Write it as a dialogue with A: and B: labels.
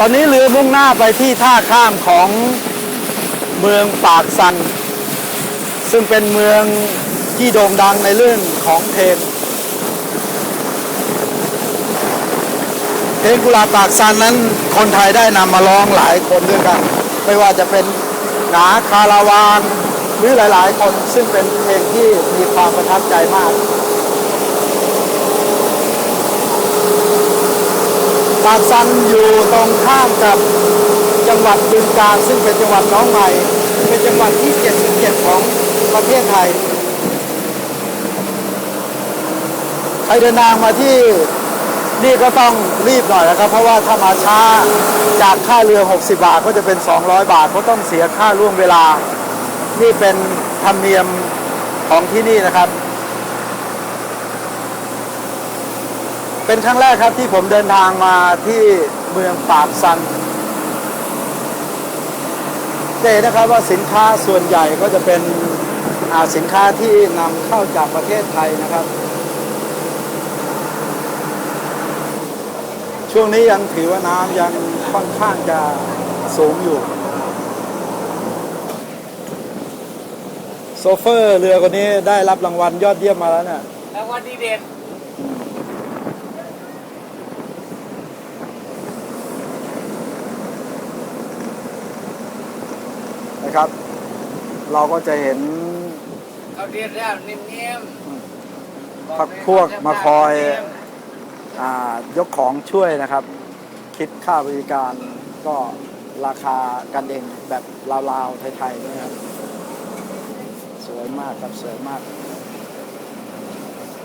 A: ตอนนี้เรือมุ่งหน้าไปที่ท่าข้ามของเมืองปากซัน ซึ่งเป็นเมืองที่โด่งดังในเรื่องของเพลงเพลงกุลาปากซันนั้นคนไทยได้นำมาร้องหลายคนด้วยกัน ไม่ว่าจะเป็นหนาคาราวานหรือหลาย ๆ คนซึ่งเป็นเพลงที่มีความประทับใจมาก ปาซันอยู่ตรงข้ามกับจังหวัดบึงกาฬซึ่งเป็นจังหวัดน้องใหม่ เป็นจังหวัดที่ 77 ของประเทศไทยใครเดินทางมาที่นี่ก็ต้องรีบหน่อยนะครับ เพราะว่าถ้ามาช้าจากค่าเรือ 60 บาทก็จะเป็น 200 บาท เพราะต้องเสียค่าล่วงเวลา นี่เป็นธรรมเนียมของที่นี่นะครับ เป็นครั้งแรกครับที่ผมเดินทางมาที่เมืองปากซันจะเห็นนะครับว่าสินค้าส่วนใหญ่ก็จะเป็นอาสินค้าที่นำเข้าจากประเทศไทยนะครับ ช่วงนี้ยังถือว่าน้ำยังค่อนข้างจะสูงอยู่ โซเฟอร์เรือคนนี้ได้รับรางวัลยอดเยี่ยมมาแล้วเนี่ย
B: รางวัลดีเด่น
A: นะครับ เราก็จะเห็น
B: เขาเรียนแล้วนิ่มๆ
A: พักพวกมาคอยอายกของช่วยนะครับ คิดค่าบริการก็ราคากันเองแบบลาวๆไทยๆนะครับ สวยมากครับสวยมาก